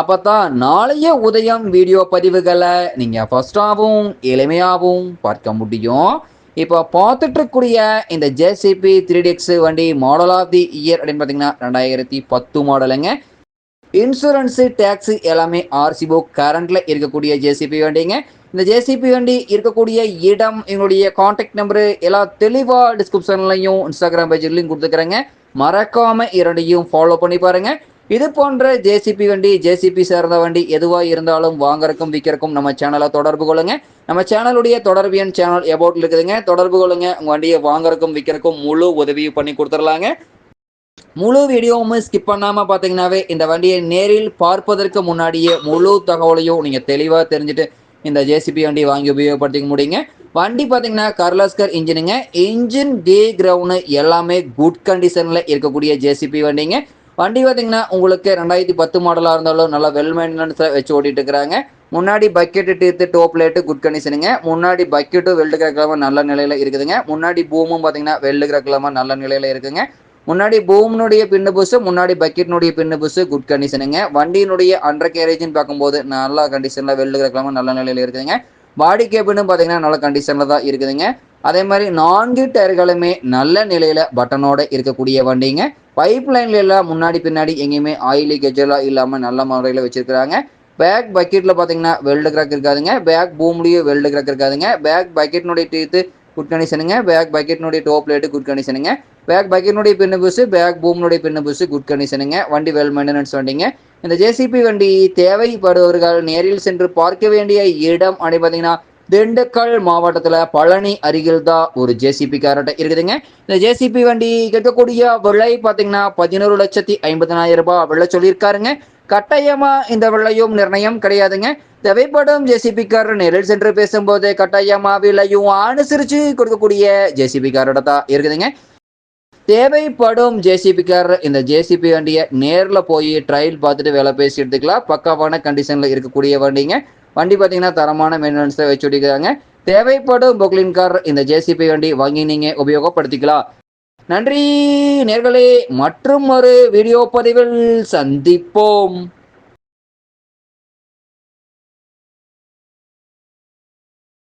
அப்பதான் நாளைய உதயம் வீடியோ பதிவுகளை நீங்க ஃபர்ஸ்டாகவும் எளிமையாகவும் பார்க்க முடியும். இப்போ பார்த்துட்டு இருக்கக்கூடிய இந்த ஜேசிபி த்ரீ டிஎக்ஸ் வண்டி மாடல் ஆஃப் தி இயர் அப்படின்னு பார்த்தீங்கன்னா ரெண்டாயிரத்தி பத்து மாடலுங்க. இன்சூரன்ஸு டேக்ஸு எல்லாமே ஆர்சி புக் கரண்டில் இருக்கக்கூடிய ஜேசிபி வண்டிங்க. இந்த ஜேசிபி வண்டி இருக்கக்கூடிய இடம் எங்களுடைய காண்டாக்ட் நம்பரு எல்லாம் தெளிவாக டிஸ்கிரிப்ஷன்லையும் இன்ஸ்டாகிராம் பேஜ்லையும் கொடுத்துக்கிறேங்க. மறக்காமல் இரண்டையும் ஃபாலோ பண்ணி பாருங்கள் இது போன்ற ஜேசிபி வண்டி ஜேசிபி சேர்ந்த வண்டி எதுவாக இருந்தாலும் வாங்குறக்கும் விற்கிறக்கும் நம்ம சேனலை தொடர்பு கொள்ளுங்க. நம்ம சேனலுடைய தொடர்பு எண் சேனல் எபோட் இருக்குதுங்க. தொடர்பு கொள்ளுங்க. உங்கள் வண்டியை வாங்குறக்கும் விற்கிறக்கும் முழு உதவியும் பண்ணி கொடுத்துடலாங்க. முழு வீடியோவும் ஸ்கிப் பண்ணாமல் பார்த்தீங்கன்னாவே இந்த வண்டியை நேரில் பார்ப்பதற்கு முன்னாடியே முழு தகவலையும் நீங்கள் தெளிவாக தெரிஞ்சுட்டு இந்த ஜேசிபி வண்டி வாங்கி உபயோகப்படுத்திக்க முடியுங்க. வண்டி பார்த்தீங்கன்னா கர்லாஸ்கர் இன்ஜினுங்க இன்ஜின் டே கிரவுண்டு எல்லாமே குட் கண்டிஷனில் இருக்கக்கூடிய ஜேசிபி வண்டிங்க. வண்டி பார்த்தீங்கன்னா உங்களுக்கு ரெண்டாயிரத்தி பத்து மாடலாக இருந்தாலும் நல்லா வெல் மெயின்டெனன்ஸில் வச்சு ஓட்டிட்டு இருக்கிறாங்க. முன்னாடி bucket teeth top light good கண்டிஷனுங்க முன்னாடி பக்கெட்டும் வெல்டு கிழமை நல்ல நிலையில் இருக்குதுங்க. முன்னாடி பூமும் பார்த்தீங்கன்னா வெல்டு கிழமை நல்ல நிலையில் இருக்குங்க. முன்னாடி பூமினுடைய பின்னு புஸ் முன்னாடி பக்கெட்னுடைய பின்னு புஸ் குட் கண்டிஷனுங்க வண்டியினுடைய அண்டர் கேரேஜ்னு பார்க்கும்போது நல்ல கண்டிஷனில் வெல்டு கிழமை நல்ல நிலையில் இருக்குதுங்க. பாடி கேபின்னு பார்த்தீங்கன்னா நல்ல கண்டிஷனில் தான் இருக்குதுங்க. அதே மாதிரி நான்கு டயர்களுமே நல்ல நிலையில் பட்டனோட இருக்கக்கூடிய வண்டிங்க. பைப் லைன்ல எல்லாம் முன்னாடி பின்னாடி எங்கேயுமே ஆயில் லீக்கேஜெல்லாம் இல்லாமல் நல்ல முறையில் வச்சிருக்கிறாங்க. பேக் பக்கெட்டில் பார்த்தீங்கன்னா வெல்டு கிராக் இருக்காதுங்க. பேக் பூம்லேயும் வெல்டு கிராக் இருக்காதுங்க. பேக் பக்கெட்னுடைய டீத்து குட் கண்டிஷனுங்க பேக் பக்கெட்னுடைய டோப் லைட்டு குட் கண்டிஷனுங்க பேக் பக்கெட்னுடைய பின்னு புஷு பேக் பூம்னுடைய பின்னு புஷு குட் கண்டிஷனுங்க வண்டி வெல் மெயின்டெனன்ஸ் வண்டிங்க. இந்த ஜேசிபி வண்டி தேவைப்படுபவர்கள் நேரில் சென்று பார்க்க வேண்டிய இடம் அப்படி பார்த்தீங்கன்னா திண்டுக்கல் மாவட்டத்தில் பழனி அருகில் தான் ஒரு ஜேசிபி காரட்டை இருக்குதுங்க. இந்த ஜேசிபி வண்டி கேட்கக்கூடிய விலை பார்த்தீங்கன்னா பதினோரு லட்சத்தி ஐம்பதினாயிரம் ரூபாய் விலை சொல்லியிருக்காருங்க. கட்டாயமா இந்த விலையும் நிர்ணயம் கிடையாதுங்க. தேவைப்படும் ஜேசிபி கார் நேரில் சென்று பேசும்போது கட்டாயமா விலையும் அனுசரித்து கொடுக்கக்கூடிய ஜேசிபி காரோட தான் இருக்குதுங்க. தேவைப்படும் ஜேசிபி கார் இந்த ஜேசிபி வண்டியை நேரில் போய் ட்ரையல் பார்த்துட்டு வேலை பேசி எடுத்துக்கலாம். பக்காவான கண்டிஷனில் இருக்கக்கூடிய வண்டிங்க. வண்டி பார்த்தீங்கன்னா தரமான மெயின்டெனன்ஸை வச்சு ஓடிக்கிறாங்க தேவைப்படும் பொக்லின் கார் இந்த ஜேசிபி வண்டி வாங்கி நீங்கள் உபயோகப்படுத்திக்கலாம். நன்றி நேர்களே மற்றும் ஒரு வீடியோ பதிவில் சந்திப்போம்.